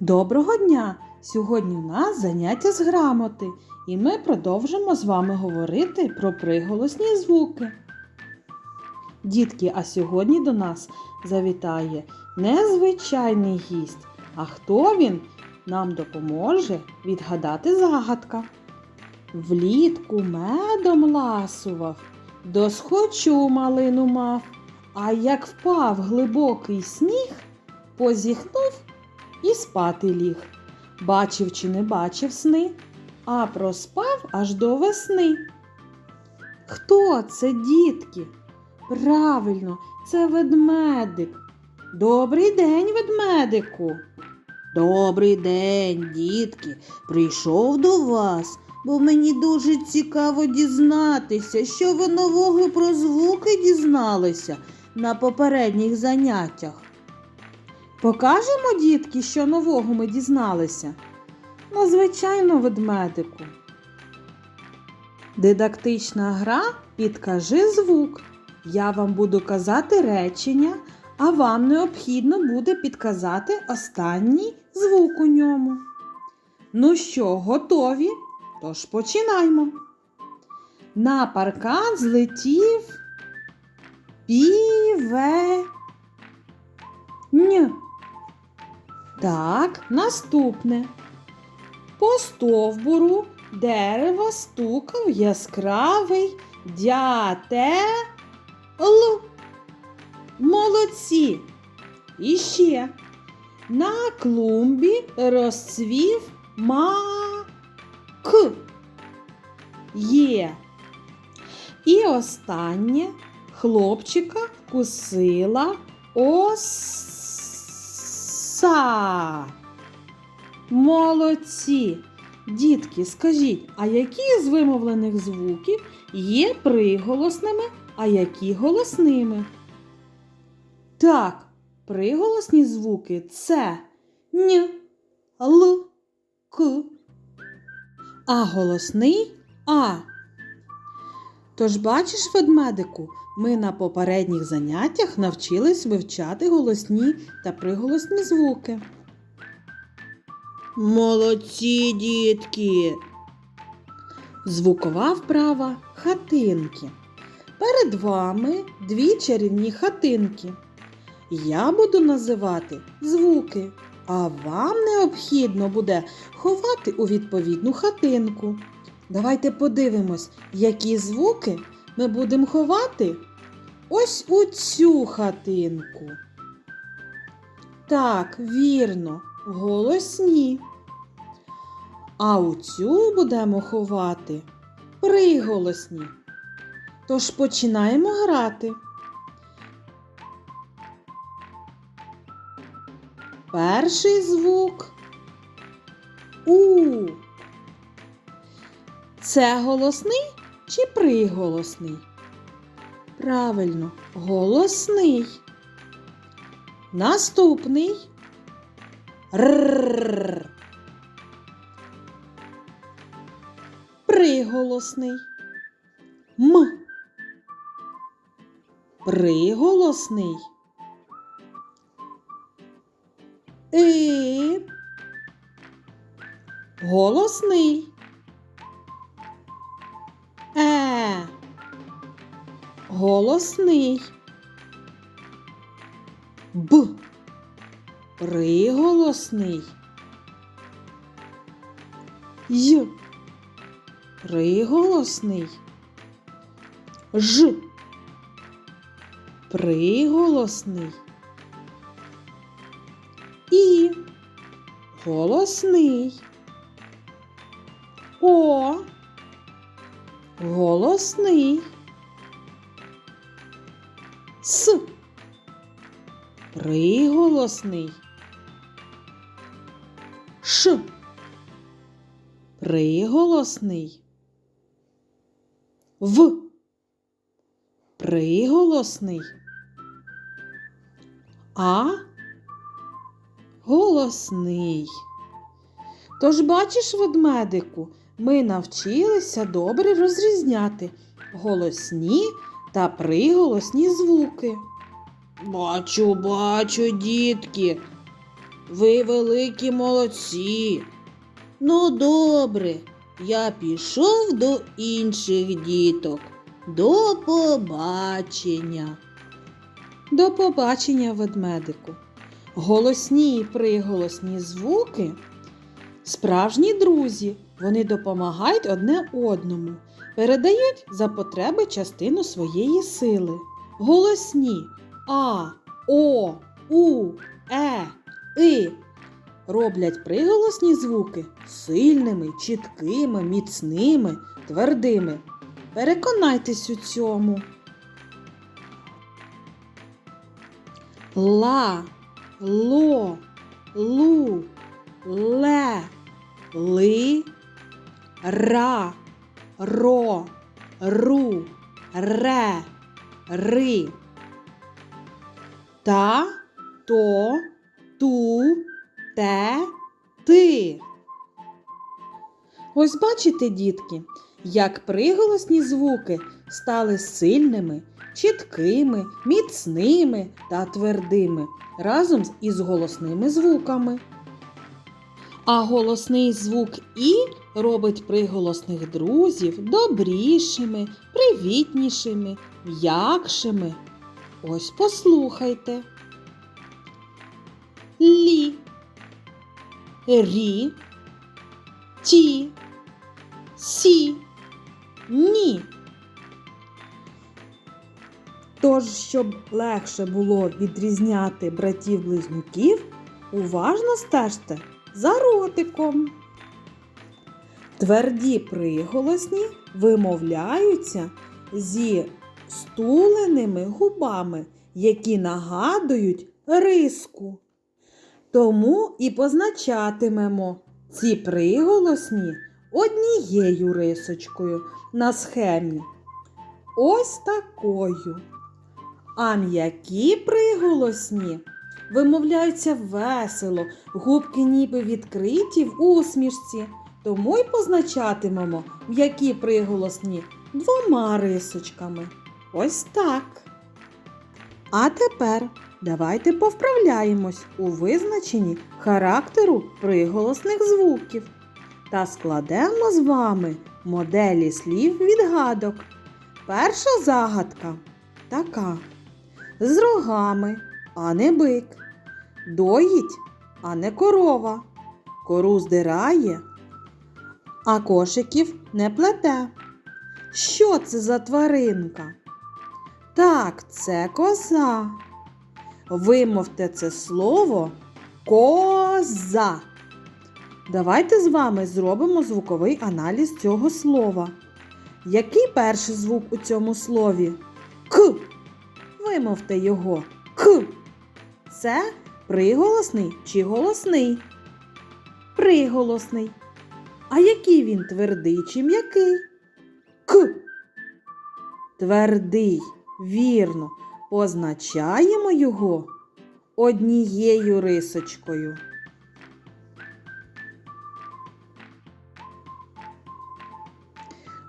Доброго дня! Сьогодні у нас заняття з грамоти, і ми продовжимо з вами говорити про приголосні звуки. Дітки, а сьогодні до нас завітає незвичайний гість. А хто він нам допоможе відгадати загадка? Влітку медом ласував, досхочу малину мав, а як впав глибокий сніг, позіхнув і спати ліг. Бачив чи не бачив сни, а проспав аж до весни. Хто це, дітки? Правильно, це ведмедик. Добрий день, ведмедику. Добрий день, дітки. Прийшов до вас, бо мені дуже цікаво дізнатися, що ви нового про звуки дізналися на попередніх заняттях. Покажемо, дітки, що нового ми дізналися? Ну, звичайно, ведмедику. Дидактична гра підкажи звук. Я вам буду казати речення, а вам необхідно буде підказати останній звук у ньому. Ну що, готові? Тож починаймо. На паркан злетів піве. Так, наступне. По стовбуру дерева стукав яскравий дятел. Молодці. І ще на клумбі розцвів мак. Є. І останнє хлопчика вкусила оса. Молодці! Дітки, скажіть, а які з вимовлених звуків є приголосними, а які голосними? Так, приголосні звуки це н, л, к, а голосний а. Тож бачиш, ведмедику, ми на попередніх заняттях навчились вивчати голосні та приголосні звуки. Молодці, дітки. Звукова вправа хатинки. Перед вами дві чарівні хатинки. Я буду називати звуки, а вам необхідно буде ховати у відповідну хатинку. Давайте подивимось, які звуки ми будемо ховати ось у цю хатинку. Так, вірно, голосні. А у цю будемо ховати приголосні. Тож починаємо грати. Перший звук У. Це голосний чи приголосний? Правильно, голосний. Наступний Р. Приголосний. М. Приголосний. И. Голосний. Голосний. Б. Приголосний. Й. Приголосний. Ж. Приголосний. І. Голосний. О. Голосний. С. Приголосний. Ш. Приголосний. В. Приголосний. А. Голосний. Тож бачиш, ведмедику, ми навчилися добре розрізняти голосні та приголосні звуки. Бачу, бачу, дітки. Ви великі молодці. Ну, добре, я пішов до інших діток. До побачення. До побачення, ведмедику. Голосні і приголосні звуки справжні друзі. Вони допомагають одне одному, передають за потреби частину своєї сили. Голосні А, О, У, Е, И роблять приголосні звуки сильними, чіткими, міцними, твердими. Переконайтесь у цьому. ла, ло, лу, ле, ли, ра, ро, ру, ре, ри. Та, то, ту, те, ти. Ось бачите, дітки, як приголосні звуки стали сильними, чіткими, міцними та твердими разом із голосними звуками. А голосний звук І робить приголосних друзів добрішими, привітнішими, м'якшими. Ось послухайте. Лі, рі, ті, сі, ні. Тож, щоб легше було відрізняти братів-близнюків, уважно стежте за ротиком. Тверді приголосні вимовляються зі стуленими губами, які нагадують риску. Тому і позначатимемо ці приголосні однією рисочкою на схемі. Ось такою. А м'які приголосні вимовляються весело, губки ніби відкриті в усмішці, тому й позначатимемо м'які приголосні двома рисочками. Ось так. А тепер давайте повправляємось у визначенні характеру приголосних звуків та складемо з вами моделі слів відгадок. Перша загадка така: з рогами, а не бик, доїть, а не корова, кору здирає, а кошиків не плете. Що це за тваринка? Так, це коза. Вимовте це слово коза. Давайте з вами зробимо звуковий аналіз цього слова. Який перший звук у цьому слові? К. Вимовте його. К. Це приголосний чи голосний? Приголосний. А який він твердий чи м'який? К. Твердий. Вірно. Позначаємо його однією рисочкою.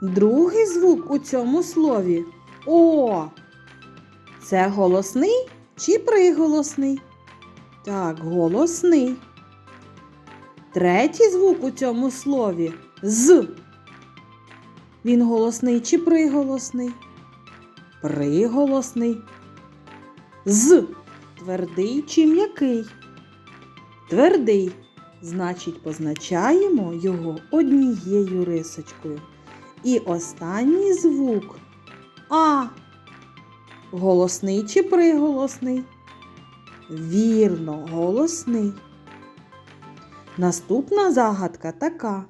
Другий звук у цьому слові О. Це голосний чи приголосний? Так, голосний. Третій звук у цьому слові з. Він голосний чи приголосний? Приголосний. З. Твердий чи м'який? Твердий. Значить, позначаємо його однією рисочкою. І останній звук А. Голосний чи приголосний? Вірно, голосний. Наступна загадка така.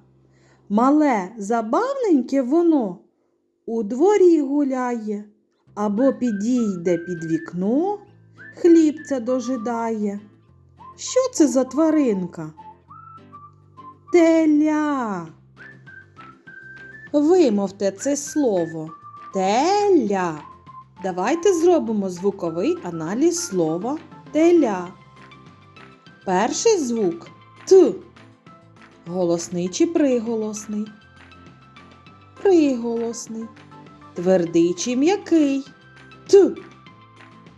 Мале забавненьке воно у дворі гуляє, або підійде під вікно, хлібця дожидає. Що це за тваринка? Теля. Вимовте це слово теля. Давайте зробимо звуковий аналіз слова теля. Перший звук Т. Голосний чи приголосний? Приголосний. Твердий чи м'який? Т.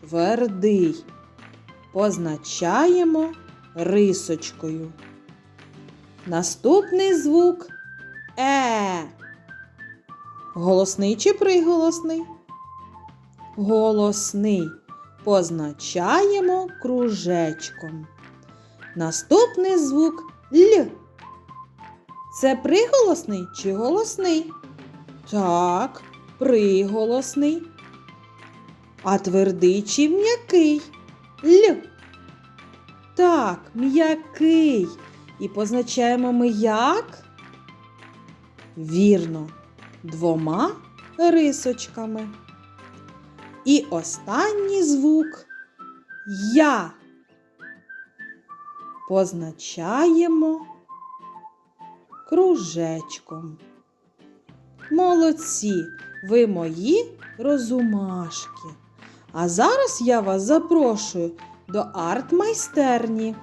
Твердий. Позначаємо рисочкою. Наступний звук Е. Голосний чи приголосний? Голосний. Позначаємо кружечком. Наступний звук Л. Це приголосний чи голосний? Так, приголосний. А твердий чи м'який? Л. Так, м'який. І позначаємо ми як? Вірно, двома рисочками. І останній звук Я. Позначаємо кружечком. Молодці, ви мої розумашки. А зараз я вас запрошую до арт-майстерні.